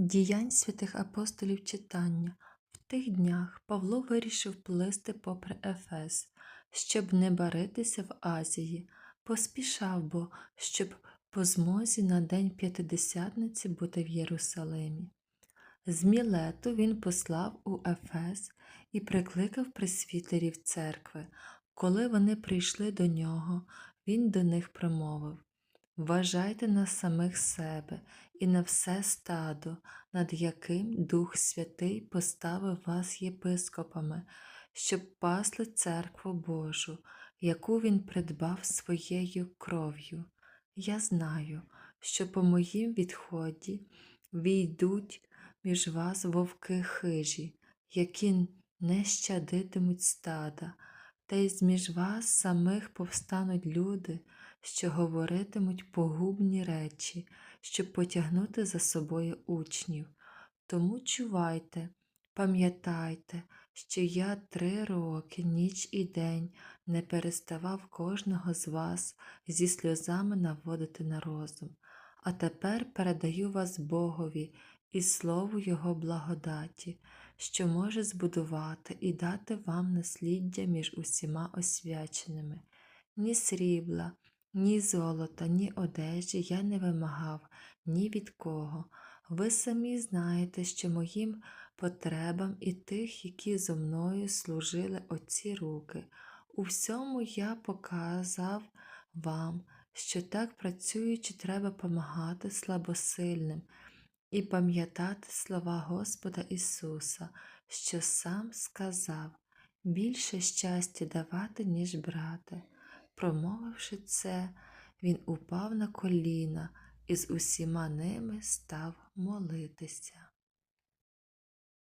Діянь святих апостолів читання. В тих днях Павло вирішив плисти попри Ефес, щоб не баритися в Азії, поспішав бо, щоб по змозі на день п'ятидесятниці бути в Єрусалимі. З Мілету він послав у Ефес і прикликав присвітерів церкви. Коли вони прийшли до нього, він до них промовив Вважайте на самих себе і на все стадо, над яким Дух Святий поставив вас єпископами, щоб пасли церкву Божу, яку він придбав своєю кров'ю. Я знаю, що по моїм відході війдуть між вас вовки хижі, які не щадитимуть стада, та й зміж вас самих повстануть люди, що говоритимуть погубні речі, щоб потягнути за собою учнів. Тому чувайте, пам'ятайте, що я три роки, ніч і день не переставав кожного з вас зі сльозами наводити на розум, а тепер передаю вас Богові і слову Його благодаті, що може збудувати і дати вам насліддя між усіма освяченими. Ні срібла, ні золота, ні одежі я не вимагав ні від кого. Ви самі знаєте, що моїм потребам і тих, які зо мною служили оці руки. У всьому я показав вам, що так працюючи, треба помагати слабосильним і пам'ятати слова Господа Ісуса, що сам сказав більше щастя давати, ніж брати. Промовивши це, він упав на коліна і з усіма ними став молитися.